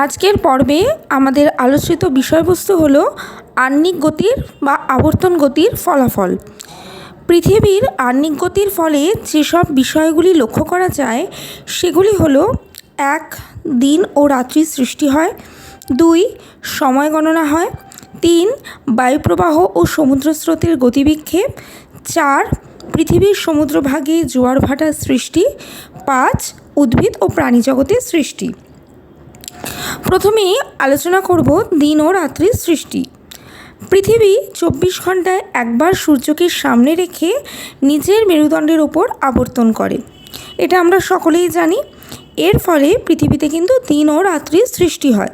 আজকের পর্বে আমাদের আলোচিত বিষয়বস্তু হল আহ্নিক গতির বা আবর্তন গতির ফলাফল। পৃথিবীর আহ্নিক গতির ফলে যেসব বিষয়গুলি লক্ষ্য করা যায়, সেগুলি হল এক, দিন ও রাত্রির সৃষ্টি হয়, দুই, সময় গণনা হয়, তিন, বায়ুপ্রবাহ ও সমুদ্র স্রোতের গতিবিক্ষেপ, চার, পৃথিবীর সমুদ্রভাগে জোয়ার ভাটার সৃষ্টি, পাঁচ, উদ্ভিদ ও প্রাণী জগতের সৃষ্টি। প্রথমেই আলোচনা করব দিন ও রাত্রির সৃষ্টি। পৃথিবী চব্বিশ ঘন্টায় একবার সূর্যকে সামনে রেখে নিজের মেরুদণ্ডের ওপর আবর্তন করে। এটা আমরা সকলেই জানি। এর ফলে পৃথিবীতে কিন্তু দিন ও রাত্রির সৃষ্টি হয়।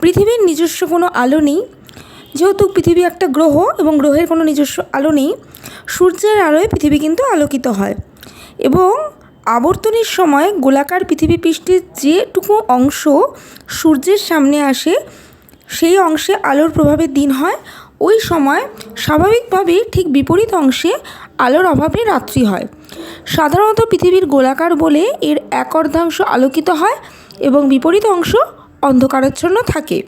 পৃথিবীর নিজস্ব কোনো আলো নেই। যেহেতু পৃথিবী একটা গ্রহ এবং গ্রহের কোনো নিজস্ব আলো নেই, সূর্যের আলোয় পৃথিবী কিন্তু আলোকিত হয়। এবং আবর্তনের সময় গোলাকার পৃথিবী পৃষ্ঠের যেটুকু অংশ সূর্যের সামনে আসে, সেই অংশে আলোর প্রভাবে দিন হয়। ওই সময় স্বাভাবিকভাবেই ঠিক বিপরীত অংশে আলোর অভাবে রাত্রি হয়। সাধারণত পৃথিবীর গোলাকার বলে এর এক অর্ধাংশ আলোকিত হয় এবং বিপরীত অংশ অন্ধকারাচ্ছন্ন থাকে।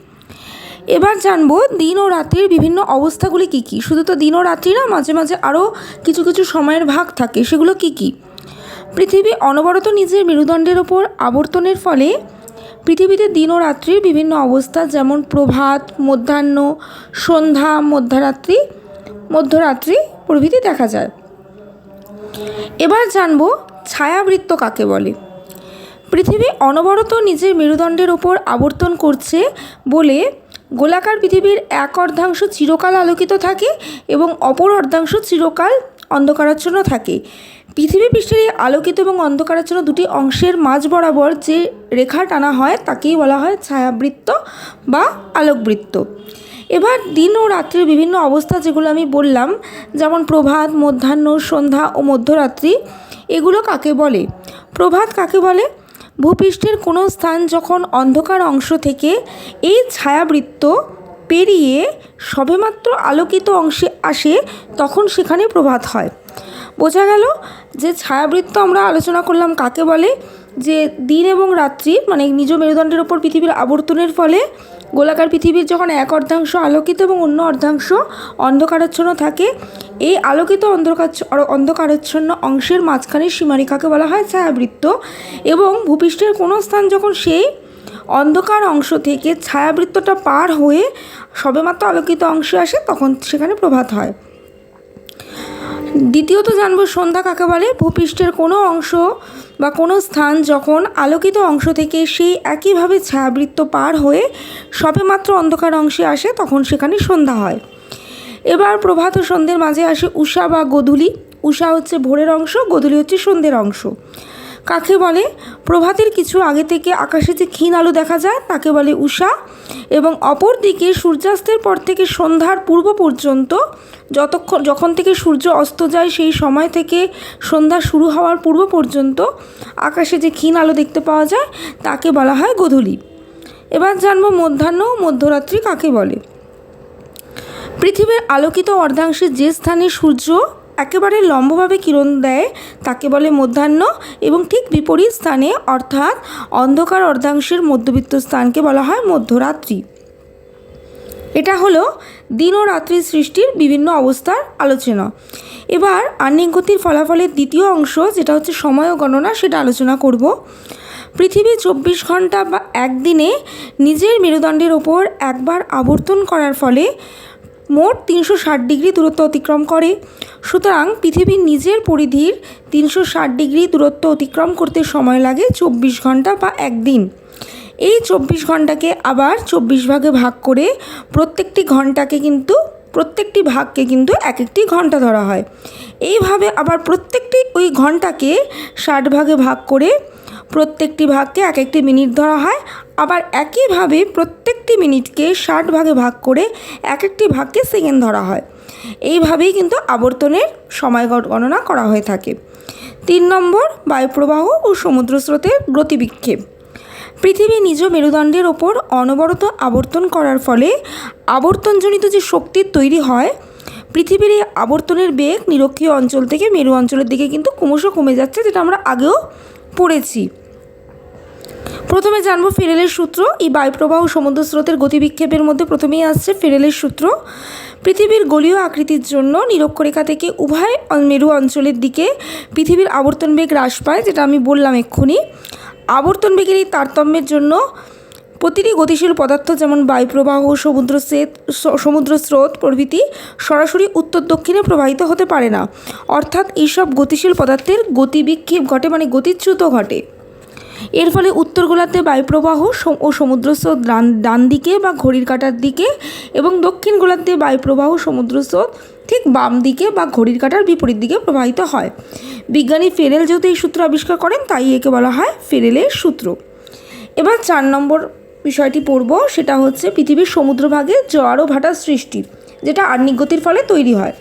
এবার জানব দিন ও রাত্রির বিভিন্ন অবস্থাগুলি কী কী? শুধু তো দিন ও রাত্রি না মাঝে মাঝে আরও কিছু কিছু সময়ের ভাগ থাকে, সেগুলো কী কী? পৃথিবী অনবরত নিজের মেরুদণ্ডের ওপর আবর্তনের ফলে পৃথিবীতে দিন ও রাত্রির বিভিন্ন অবস্থা, যেমন প্রভাত, মধ্যাহ্ন, সন্ধ্যা, মধ্যরাত্রি মধ্যরাত্রি প্রভৃতি দেখা যায়। এবার জানব ছায়াবৃত্ত কাকে বলে? পৃথিবী অনবরত নিজের মেরুদণ্ডের ওপর আবর্তন করছে বলে গোলাকার পৃথিবীর এক অর্ধাংশ চিরকাল আলোকিত থাকে এবং অপর অর্ধাংশ চিরকাল অন্ধকারাচ্ছন্ন থাকে। পৃথিবী পৃষ্ঠের এই আলোকিত এবং অন্ধকারাচ্ছন্ন দুটি অংশের মাঝ বরাবর যে রেখা টানা হয়, তাকেই বলা হয় ছায়াবৃত্ত বা আলোকবৃত্ত। এবার দিন ও রাত্রির বিভিন্ন অবস্থা যেগুলো আমি বললাম, যেমন প্রভাত, মধ্যাহ্ন, সন্ধ্যা ও মধ্যরাত্রি, এগুলো কাকে বলে? প্রভাত কাকে বলে? ভূপৃষ্ঠের কোনো স্থান যখন অন্ধকার অংশ থেকে এই ছায়াবৃত্ত পেরিয়ে সবেমাত্র আলোকিত অংশে আসে, তখন সেখানে প্রভাত হয়। বোঝা গেল যে ছায়াবৃত্ত আমরা আলোচনা করলাম কাকে বলে? যে দিন এবং রাত্রি মানে নিজ মেরুদণ্ডের ওপর পৃথিবীর আবর্তনের ফলে গোলাকার পৃথিবীর যখন এক অর্ধাংশ আলোকিত এবং অন্য অর্ধাংশ অন্ধকারাচ্ছন্ন থাকে, এই আলোকিত অন্ধকার অন্ধকারাচ্ছন্ন অংশের মাঝখানের সীমারেখাকে বলা হয় ছায়াবৃত্ত এবং ভূপৃষ্ঠের কোনো স্থান যখন সেই অন্ধকার অংশ থেকে ছায়াবৃত্তটা পার হয়ে সবেমাত্র আলোকিত অংশে আসে, তখন সেখানে প্রভাত হয়। দ্বিতীয়ত জানব সন্ধ্যা কাকে বলে? ভূপৃষ্ঠের কোনো অংশ বা কোনো স্থান যখন আলোকিত অংশ থেকে সেই একইভাবে ছায়াবৃত্ত পার হয়ে সবেমাত্র অন্ধকার অংশে আসে, তখন সেখানে সন্ধ্যা হয়। এবার প্রভাত ও সন্ধ্যের মাঝে আসে উষা বা গোধূলি। উষা হচ্ছে ভোরের অংশ, গোধূলি হচ্ছে সন্ধ্যের অংশ। কাকে বলে? প্রভাতের কিছু আগে থেকে আকাশে যে ক্ষীণ আলো দেখা যায়, তাকে বলে উষা। এবং অপর দিকে সূর্যাস্তের পর থেকে সন্ধ্যার পূর্ব পর্যন্ত যতক্ষণ, যখন থেকে সূর্য অস্ত যায়, সেই সময় থেকে সন্ধ্যা শুরু হওয়ার পূর্ব পর্যন্ত আকাশে যে ক্ষীণ আলো দেখতে পাওয়া যায়, তাকে বলা হয় গোধূলি। এবার জানব মধ্যাহ্ন মধ্যরাত্রি কাকে বলে? পৃথিবীর আলোকিত অর্ধাংশে যে স্থানে সূর্য একেবারে লম্বভাবে কিরণ দেয়, তাকে বলে মধ্যাহ্ন এবং ঠিক বিপরীত স্থানে, অর্থাৎ অন্ধকার অর্ধাংশের মধ্যবিত্ত স্থানকে বলা হয় মধ্যরাত্রি। এটা হলো দিন ও রাত্রি সৃষ্টির বিভিন্ন অবস্থার আলোচনা। এবার আহ্নিক গতির ফলাফলের দ্বিতীয় অংশ, যেটা হচ্ছে সময় গণনা, সেটা আলোচনা করব। পৃথিবী চব্বিশ ঘণ্টা বা একদিনে নিজের মেরুদণ্ডের ওপর একবার আবর্তন করার ফলে মোট তিনশো ষাট ডিগ্রি দূরত্ব অতিক্রম করে। সুতরাং পৃথিবীর নিজের পরিধির তিনশো ষাট ডিগ্রি দূরত্ব অতিক্রম করতে সময় লাগে চব্বিশ ঘণ্টা বা একদিন। এই চব্বিশ ঘন্টাকে আবার চব্বিশ ভাগে ভাগ করে প্রত্যেকটি ঘন্টাকে কিন্তু, প্রত্যেকটি ভাগকে কিন্তু এক একটি ঘণ্টা ধরা হয়। এইভাবে আবার প্রত্যেকটি ওই ঘন্টাকে ষাট ভাগে ভাগ করে প্রত্যেকটি ভাগকে এক একটি মিনিট ধরা হয়। আবার একইভাবে প্রত্যেকটি মিনিটকে ষাট ভাগে ভাগ করে এক একটি ভাগকে সেকেন্ড ধরা হয়। এইভাবেই কিন্তু আবর্তনের সময় গণনা করা হয়ে থাকে। তিন নম্বর, বায়ুপ্রবাহ ও সমুদ্র স্রোতের গতিবিক্ষেপ। পৃথিবী নিজ মেরুদণ্ডের ওপর অনবরত আবর্তন করার ফলে আবর্তনজনিত যে শক্তির তৈরি হয়, পৃথিবীর এই আবর্তনের বেগ নিরক্ষীয় অঞ্চল থেকে মেরু অঞ্চলের দিকে কিন্তু ক্রমশ কমে যাচ্ছে, যেটা আমরা আগেও পড়েছি। প্রথমে জানব ফেরেলের সূত্র। এই বায়ুপ্রবাহ সমুদ্র স্রোতের গতিবিক্ষেপের মধ্যে প্রথমেই আসছে ফেরেলের সূত্র। পৃথিবীর গলীয় আকৃতির জন্য নিরক্ষরেখা থেকে উভয় মেরু অঞ্চলের দিকে পৃথিবীর আবর্তন বেগ হ্রাস পায়, যেটা আমি বললাম এক্ষুনি। আবর্তন বেগের এই তারতম্যের জন্য প্রতিটি গতিশীল পদার্থ যেমন বায়ুপ্রবাহ, সমুদ্র স্রোত স- সমুদ্র স্রোত প্রভৃতি সরাসরি উত্তর দক্ষিণে প্রবাহিত হতে পারে না। অর্থাৎ এইসব গতিশীল পদার্থের গতিবিক্ষেপ ঘটে মানে গতিচ্যুত ঘটে। এর ফলে উত্তর গোলার্ধে বায়ুপ্রবাহ ও সমুদ্র স্রোত ডান ডান দিকে বা ঘড়ির কাটার দিকে এবং দক্ষিণ গোলার্ধে বায়ুপ্রবাহ, সমুদ্র স্রোত ঠিক বাম দিকে বা ঘড়ির কাটার বিপরীত দিকে প্রবাহিত হয়। বিজ্ঞানী ফেরেল যেহেতু এই সূত্র আবিষ্কার করেন, তাই একে বলা হয় ফেরেলের সূত্র। এবার চার নম্বর বিষয়টি পড়ব, সেটা হচ্ছে পৃথিবীর সমুদ্রভাগে জোয়ার ভাটার সৃষ্টি, যেটা আর্নিক গতির ফলে তৈরি হয়।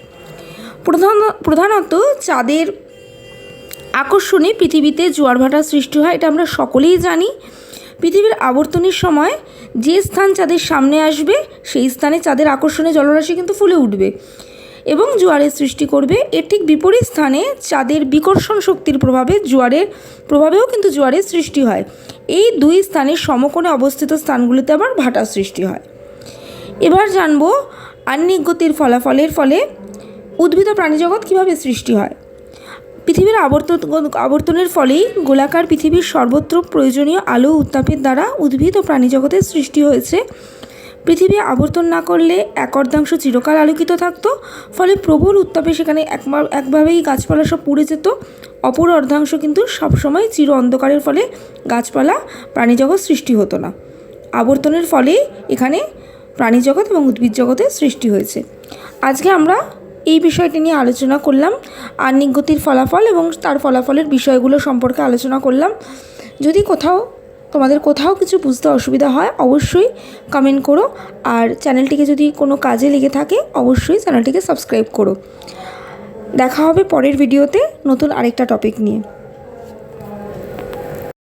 প্রধান, প্রধানত চাঁদের আকর্ষণে পৃথিবীতে জোয়ার ভাটার সৃষ্টি হয়, এটা আমরা সকলেই জানি। পৃথিবীর আবর্তনের সময় যে স্থান চাঁদের সামনে আসবে, সেই স্থানে চাঁদের আকর্ষণে জলরাশি কিন্তু ফুলে উঠবে। এবং জোয়ারের সৃষ্টি করবে। এর ঠিক বিপরীত স্থানে চাঁদের বিকর্ষণ শক্তির প্রভাবে জোয়ারের, প্রভাবেও কিন্তু জোয়ারের সৃষ্টি হয়। এই দুই স্থানের সমকোণে অবস্থিত স্থানগুলিতে আবার ভাটার সৃষ্টি হয়। এবার জানব আহ্নিক গতির ফলাফলের ফলে উদ্ভিদ ও প্রাণীজগৎ কীভাবে সৃষ্টি হয়। পৃথিবীর আবর্তন, আবর্তনের ফলেই গোলাকার পৃথিবীর সর্বত্র প্রয়োজনীয় আলো উত্তাপের দ্বারা উদ্ভিদ ও প্রাণীজগতের সৃষ্টি হয়েছে। পৃথিবী আবর্তন না করলে এক অর্ধাংশ চিরকাল আলোকিত থাকতো, ফলে প্রবল উত্তাপে সেখানে একবার একভাবেই গাছপালা সব পুড়ে যেত। অপর অর্ধাংশ কিন্তু সবসময় চির অন্ধকারের ফলে গাছপালা প্রাণীজগৎ সৃষ্টি হতো না। আবর্তনের ফলেই এখানে প্রাণীজগৎ এবং উদ্ভিদ জগতের সৃষ্টি হয়েছে। আজকে আমরা এই বিষয়টি নিয়ে আলোচনা করলাম, আর্নিক গতির ফলাফল এবং তার ফলাফলের বিষয়গুলো সম্পর্কে আলোচনা করলাম। যদি কোথাও তোমাদের কোথাও কিছু বুঝতে অসুবিধা হয়, অবশ্যই কমেন্ট করো। আর চ্যানেলটিকে যদি কোনো কাজে লেগে থাকে, অবশ্যই চ্যানেলটিকে সাবস্ক্রাইব করো। দেখা হবে পরের ভিডিওতে নতুন আরেকটা টপিক নিয়ে।